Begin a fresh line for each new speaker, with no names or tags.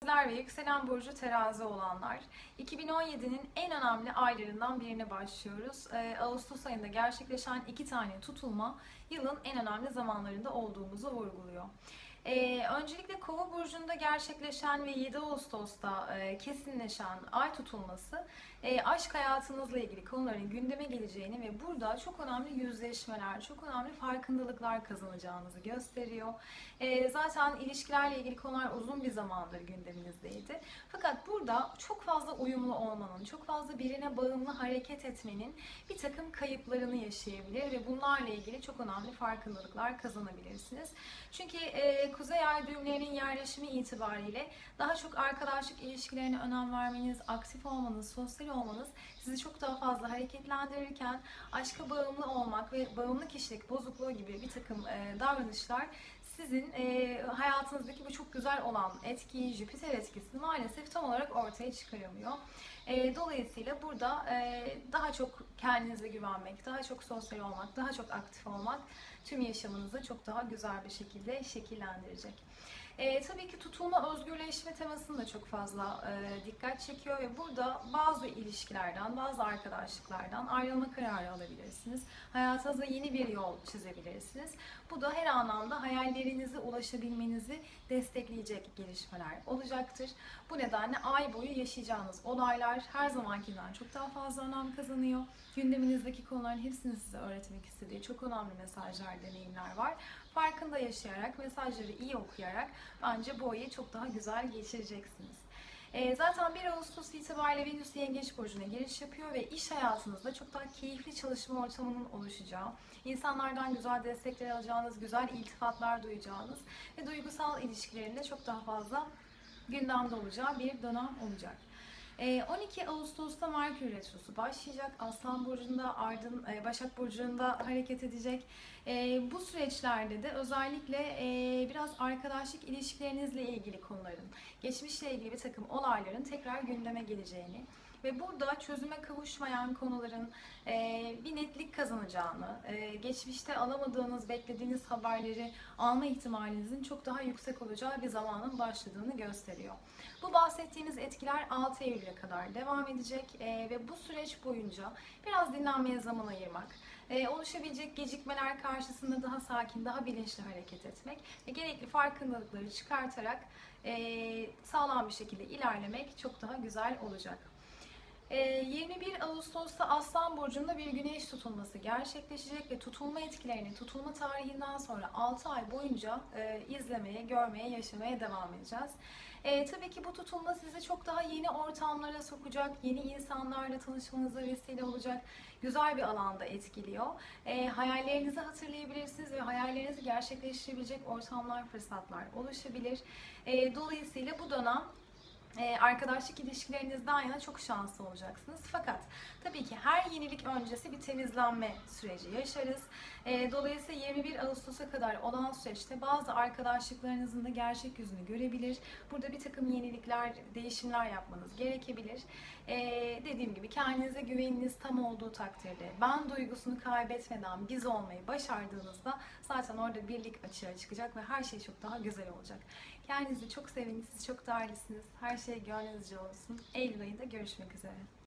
Teraziler ve yükselen burcu terazi olanlar 2017'nin en önemli aylarından birine başlıyoruz. Ee, Ağustos ayında gerçekleşen iki tane tutulma yılın en önemli zamanlarında olduğumuzu vurguluyor. Ee, öncelikle Kova burcunda gerçekleşen ve 7 Ağustos'ta e, kesinleşen ay tutulması e, aşk hayatınızla ilgili konuların gündeme geleceğini ve burada çok önemli yüzleşmeler, çok önemli farkındalıklar kazanacağınızı gösteriyor. E, zaten ilişkilerle ilgili konular uzun bir zamandır gündeminizdeydi. Fakat burada çok fazla uyumlu olmanın, çok fazla birine bağımlı hareket etmenin bir takım kayıplarını yaşayabilir ve bunlarla ilgili çok önemli farkındalıklar kazanabilirsiniz. Çünkü e, Kuzey Ay düğümlerinin yerleşimi itibariyle daha çok arkadaşlık ilişkilerine önem vermeniz, aktif olmanız, sosyal olmanız sizi çok daha fazla hareketlendirirken aşka bağımlı olmak ve bağımlı kişilik bozukluğu gibi bir takım e, davranışlar sizin e, hayatınızdaki bu çok güzel olan etkiyi, Jüpiter etkisini maalesef tam olarak ortaya çıkaramıyor. E, dolayısıyla burada e, daha çok kendinize güvenmek, daha çok sosyal olmak, daha çok aktif olmak tüm yaşamınızı çok daha güzel bir şekilde şekillendirecek. E, tabii ki tutulma özgürleşme temasını da çok fazla e, dikkat çekiyor ve burada bazı ilişkilerden, bazı arkadaşlıklardan ayrılma kararı alabilirsiniz. Hayatınızda yeni bir yol çizebilirsiniz. Bu da her anlamda hayallerinize ulaşabilmenizi destekleyecek gelişmeler olacaktır. Bu nedenle ay boyu yaşayacağınız olaylar her zamankinden çok daha fazla önem kazanıyor. Gündeminizdeki konuların hepsini size öğretmek istediği çok önemli mesajlar, deneyimler var. Farkında yaşayarak, mesajları iyi okuyarak bence bu ayı çok daha güzel geçireceksiniz. E, zaten 1 Ağustos itibariyle Venüs Yengeç Burcu'na giriş yapıyor ve iş hayatınızda çok daha keyifli çalışma ortamının oluşacağı, insanlardan güzel destekler alacağınız, güzel iltifatlar duyacağınız ve duygusal ilişkilerinde çok daha fazla gündemde olacağı bir dönem olacak. 12 Ağustos'ta Merkür Retrosu başlayacak. Aslan Burcu'nda, ardın Başak Burcu'nda hareket edecek. Bu süreçlerde de özellikle biraz arkadaşlık ilişkilerinizle ilgili konuların, geçmişle ilgili bir takım olayların tekrar gündeme geleceğini, ve burada çözüme kavuşmayan konuların bir netlik kazanacağını, geçmişte alamadığınız, beklediğiniz haberleri alma ihtimalinizin çok daha yüksek olacağı bir zamanın başladığını gösteriyor. Bu bahsettiğimiz etkiler 6 Eylül'e kadar devam edecek ve bu süreç boyunca biraz dinlenmeye zaman ayırmak, oluşabilecek gecikmeler karşısında daha sakin, daha bilinçli hareket etmek ve gerekli farkındalıkları çıkartarak sağlam bir şekilde ilerlemek çok daha güzel olacak. 21 Ağustos'ta Aslan Burcu'nda bir güneş tutulması gerçekleşecek ve tutulma etkilerini tutulma tarihinden sonra 6 ay boyunca e, izlemeye, görmeye, yaşamaya devam edeceğiz. E, tabii ki bu tutulma sizi çok daha yeni ortamlara sokacak, yeni insanlarla tanışmanıza vesile olacak, güzel bir alanda etkiliyor. E, hayallerinizi hatırlayabilirsiniz ve hayallerinizi gerçekleştirebilecek ortamlar, fırsatlar oluşabilir. E, dolayısıyla bu dönem e, arkadaşlık ilişkilerinizde yana çok şanslı olacaksınız. Fakat tabii ki her yenilik öncesi bir temizlenme süreci yaşarız. E, dolayısıyla 21 Ağustos'a kadar olan süreçte bazı arkadaşlıklarınızın da gerçek yüzünü görebilir. Burada bir takım yenilikler, değişimler yapmanız gerekebilir. E, dediğim gibi kendinize güveniniz tam olduğu takdirde, ben duygusunu kaybetmeden biz olmayı başardığınızda zaten orada birlik açığa çıkacak ve her şey çok daha güzel olacak. Kendinizi çok sevin, siz çok değerlisiniz. Her şey gönlünüzce olsun. Eylül ayında görüşmek üzere.